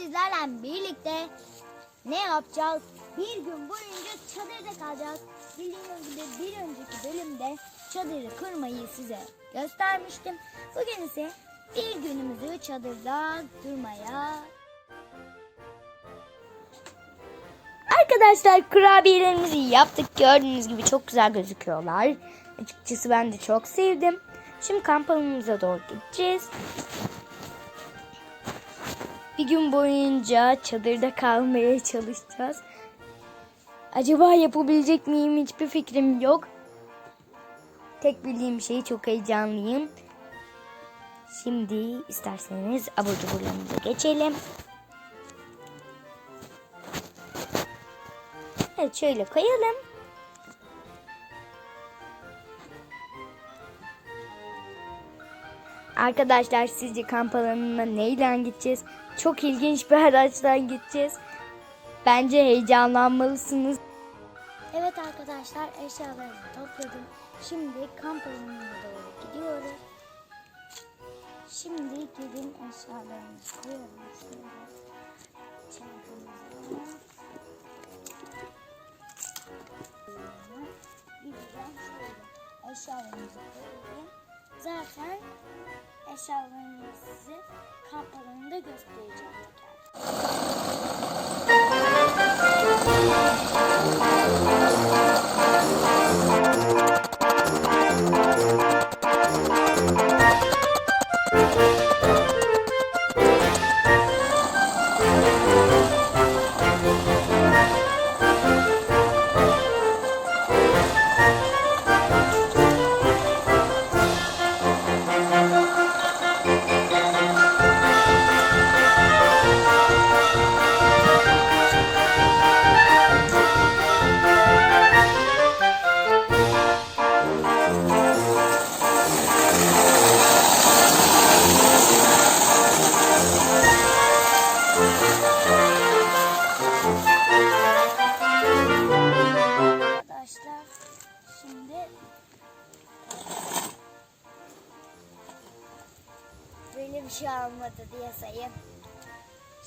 sizlerle birlikte ne yapacağız? Bir gün boyunca çadırda kalacağız. Bildiğiniz gibi bir önceki bölümde çadırı kurmayı size göstermiştim. Bugün ise bir günümüzü çadırda durmaya Arkadaşlar kurabiyelerimizi yaptık. Gördüğünüz gibi çok güzel gözüküyorlar. Açıkçası ben de çok sevdim. Şimdi kamp alanımıza doğru gideceğiz. Bir gün boyunca çadırda kalmaya çalışacağız. Acaba yapabilecek miyim hiçbir fikrim yok. Tek bildiğim şey çok heyecanlıyım. Şimdi isterseniz abur cuburlarımıza geçelim. Evet şöyle koyalım. Arkadaşlar sizce kamp alanına neyle gideceğiz? Çok ilginç bir araçtan gideceğiz. Bence heyecanlanmalısınız. Evet arkadaşlar eşyalarımı topladım. Şimdi kamp alanına doğru gidiyoruz. Şimdi gelin eşyalarımızı koyalım. Eşyalarımızı koyayım. Zaten eşyalarımızı size kamp alanında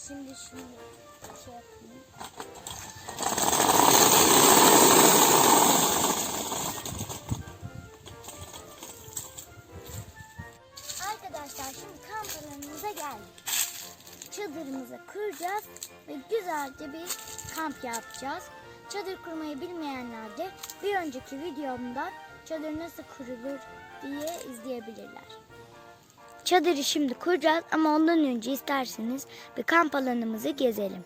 Şimdi şunu şey yapayım. Arkadaşlar şimdi kamp alanımıza geldik. Çadırımızı kuracağız ve güzelce bir kamp yapacağız. Çadır kurmayı bilmeyenler de bir önceki videomda çadır nasıl kurulur diye izleyebilirler. Çadırı şimdi kuracağız ama ondan önce isterseniz bir kamp alanımızı gezelim.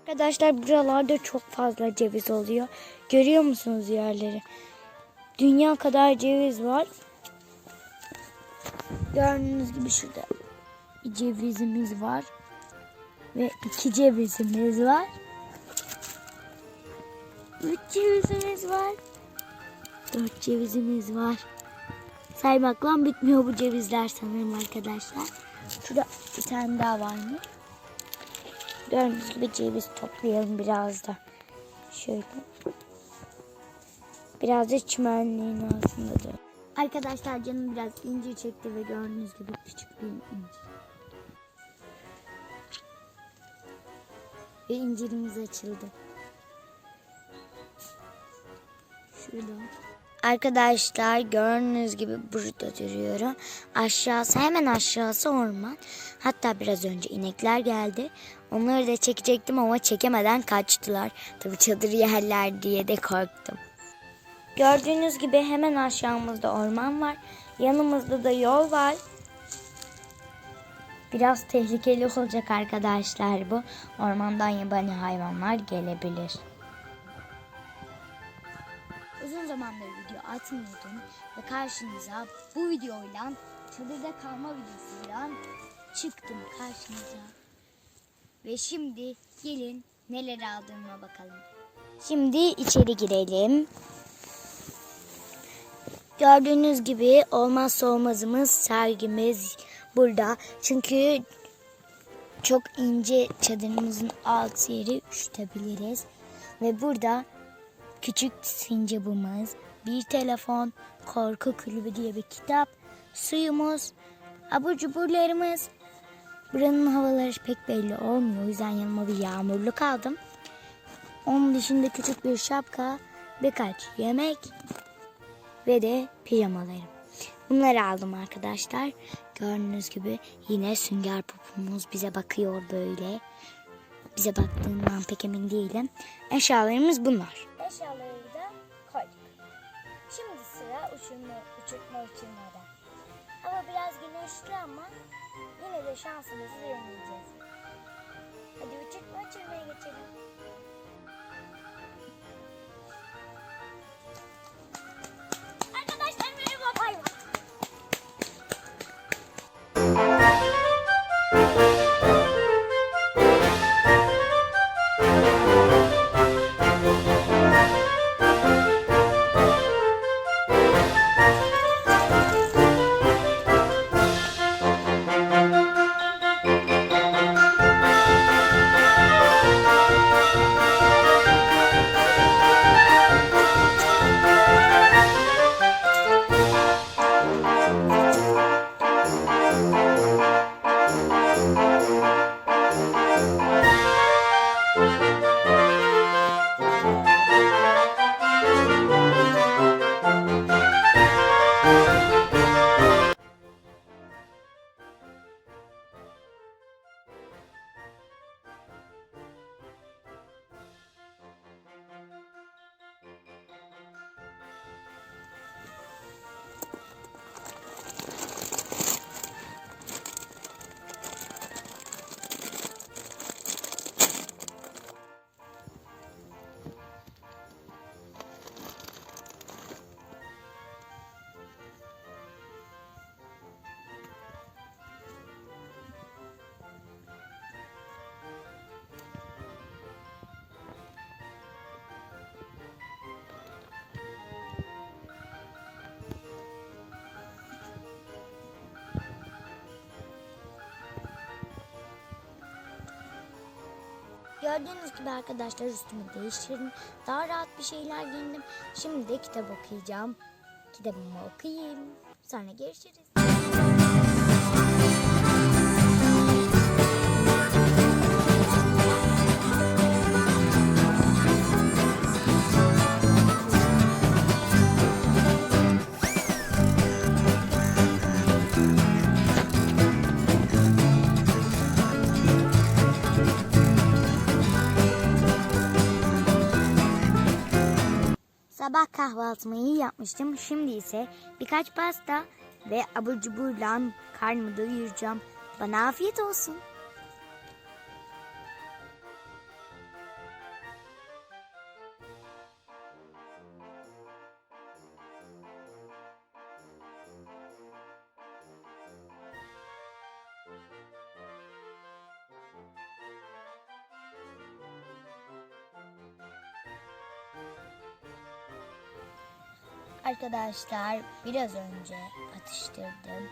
Arkadaşlar buralarda çok fazla ceviz oluyor. Görüyor musunuz yerleri? Dünya kadar ceviz var. Gördüğünüz gibi şurada cevizimiz var. Ve iki cevizimiz var. Üç cevizimiz var. Dört cevizimiz var. Saymakla bitmiyor bu cevizler sanırım arkadaşlar. Şurada bir tane daha var mı? Gördüğünüz gibi ceviz toplayalım biraz da. Şöyle. Biraz da çimenliğin altında da. Arkadaşlar canım biraz incir çekti ve gördüğünüz gibi küçük bir incir. Ve incirimiz açıldı. Şurada. Arkadaşlar gördüğünüz gibi burada duruyorum. Aşağısı hemen aşağısı orman. Hatta biraz önce inekler geldi. Onları da çekecektim ama çekemeden kaçtılar. Tabii çadır yerler diye de korktum. Gördüğünüz gibi hemen aşağımızda orman var. Yanımızda da yol var. Biraz tehlikeli olacak arkadaşlar bu. Ormandan yabani hayvanlar gelebilir. Uzun zamandır video atmıyordum ve karşınıza bu videoyla çadırda kalma videosuyla çıktım karşınıza. Ve şimdi gelin neler aldığıma bakalım. Şimdi içeri girelim. Gördüğünüz gibi olmazsa olmazımız sergimiz burada. Çünkü çok ince çadırımızın alt yeri üşütebiliriz. Ve burada küçük sincabımız, bir telefon, korku kulübü diye bir kitap, suyumuz, abur cuburlarımız, Buranın havaları pek belli olmuyor. O yüzden yanıma bir yağmurluk aldım. Onun dışında küçük bir şapka, birkaç yemek ve de pijamalarım. Bunları aldım arkadaşlar. Gördüğünüz gibi yine sünger popumuz bize bakıyor böyle. Bize baktığından pek emin değilim. Eşyalarımız bunlar. Eşyaları da koyduk. Şimdi sıra uçurma, uçurtma uçurmada. Hava biraz güneşli ama yine de şansımızı deneyeceğiz. Hadi uçurtma uçurmaya geçelim. Gördüğünüz gibi arkadaşlar üstümü değiştirdim. Daha rahat bir şeyler giyindim. Şimdi de kitap okuyacağım. Kitabımı okuyayım. Sonra görüşürüz. Sabah kahvaltımı iyi yapmıştım. Şimdi ise birkaç pasta ve abur cuburla karnımı doyuracağım. Bana afiyet olsun. Arkadaşlar biraz önce atıştırdım.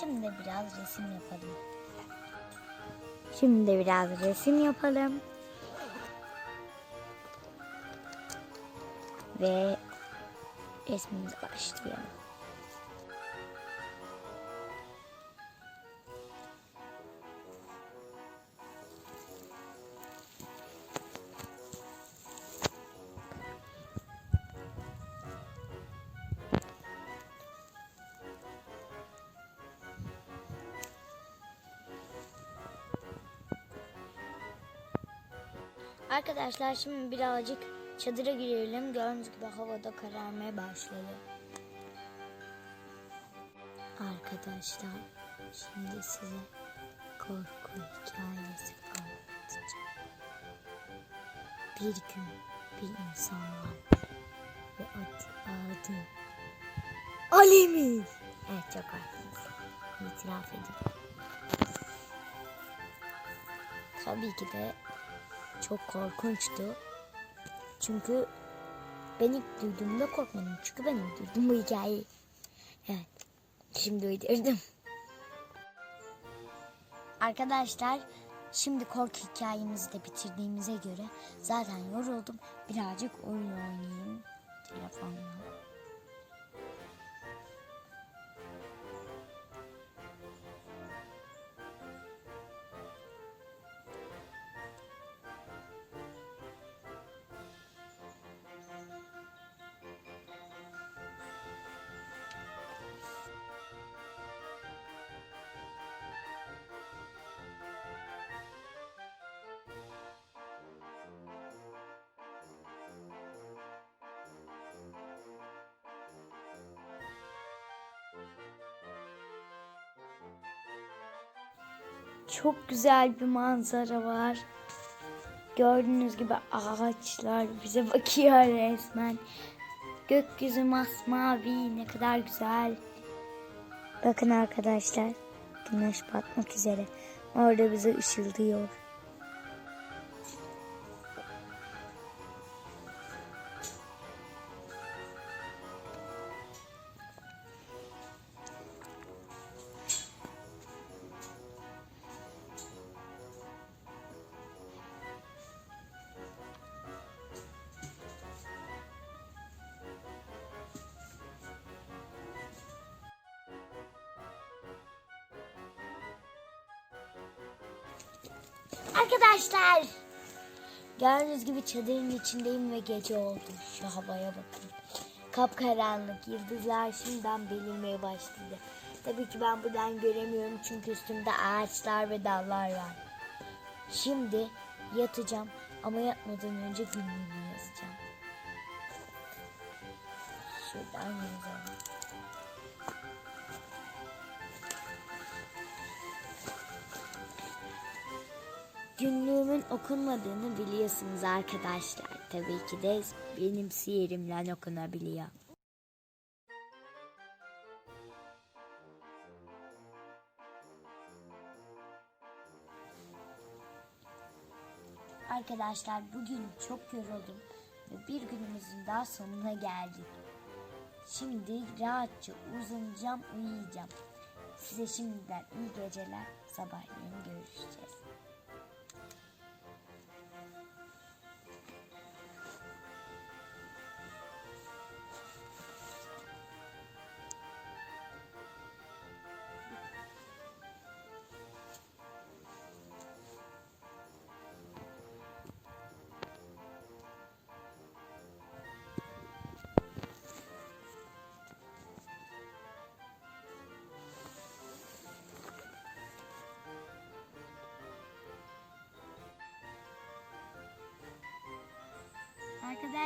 Şimdi biraz resim yapalım. Şimdi biraz resim yapalım. Ve resmimize başlayalım. Arkadaşlar şimdi birazcık çadıra girelim. Gördüğünüz gibi havada kararmaya başladı. Arkadaşlar şimdi size korku hikayesi anlatacağım. Bir gün bir insan var ve adı, Ali'miz. Evet çok haklısınız. İtiraf edin. Tabii ki de çok korkunçtu. Çünkü ben ilk duyduğumda korkmadım. Çünkü ben uydurdum bu hikayeyi. Evet. Şimdi uydurdum. Arkadaşlar şimdi korku hikayemizi de bitirdiğimize göre zaten yoruldum. Birazcık oyun oynayayım telefonla. Çok güzel bir manzara var. Gördüğünüz gibi ağaçlar bize bakıyor resmen. Gökyüzü masmavi ne kadar güzel. Bakın arkadaşlar güneş batmak üzere. Orada bize ışıldıyor. Arkadaşlar gördüğünüz gibi çadırın içindeyim ve gece oldu. Şu havaya bakın. Kapkaranlık yıldızlar şimdiden belirmeye başladı. Tabii ki ben buradan göremiyorum çünkü üstümde ağaçlar ve dallar var. Şimdi yatacağım ama yatmadan önce günlüğümü yazacağım. Şuradan yazalım. Günlüğümün okunmadığını biliyorsunuz arkadaşlar. Tabii ki de benim sihirimle okunabiliyor. Arkadaşlar bugün çok yoruldum ve bir günümüzün daha sonuna geldik. Şimdi rahatça uzanacağım, uyuyacağım. Size şimdiden iyi geceler. Sabahleyin görüşeceğiz.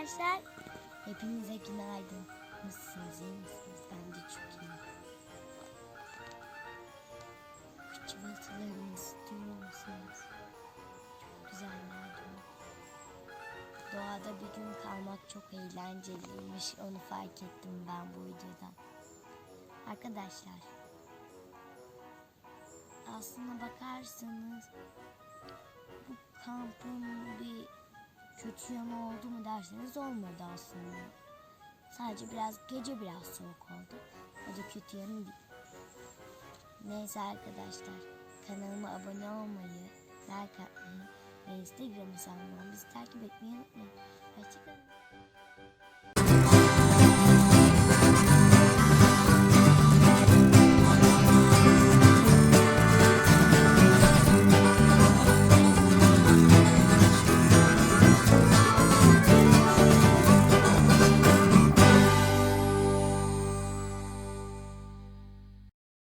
Arkadaşlar hepinize günaydın. Nasılsınız iyi misiniz? Ben de çok iyiyim. Bu istiyor musunuz? Çok güzeller mi? Doğada bir gün kalmak çok eğlenceliymiş. Onu fark ettim ben bu videodan. Arkadaşlar aslına bakarsanız bu kampın bir kötü yanı oldu mu derseniz olmadı aslında. Sadece biraz gece biraz soğuk oldu. O da kötü yanı değil. Neyse arkadaşlar kanalıma abone olmayı, like atmayı ve Instagram hesabımı takip etmeyi unutmayın. Hoşçakalın.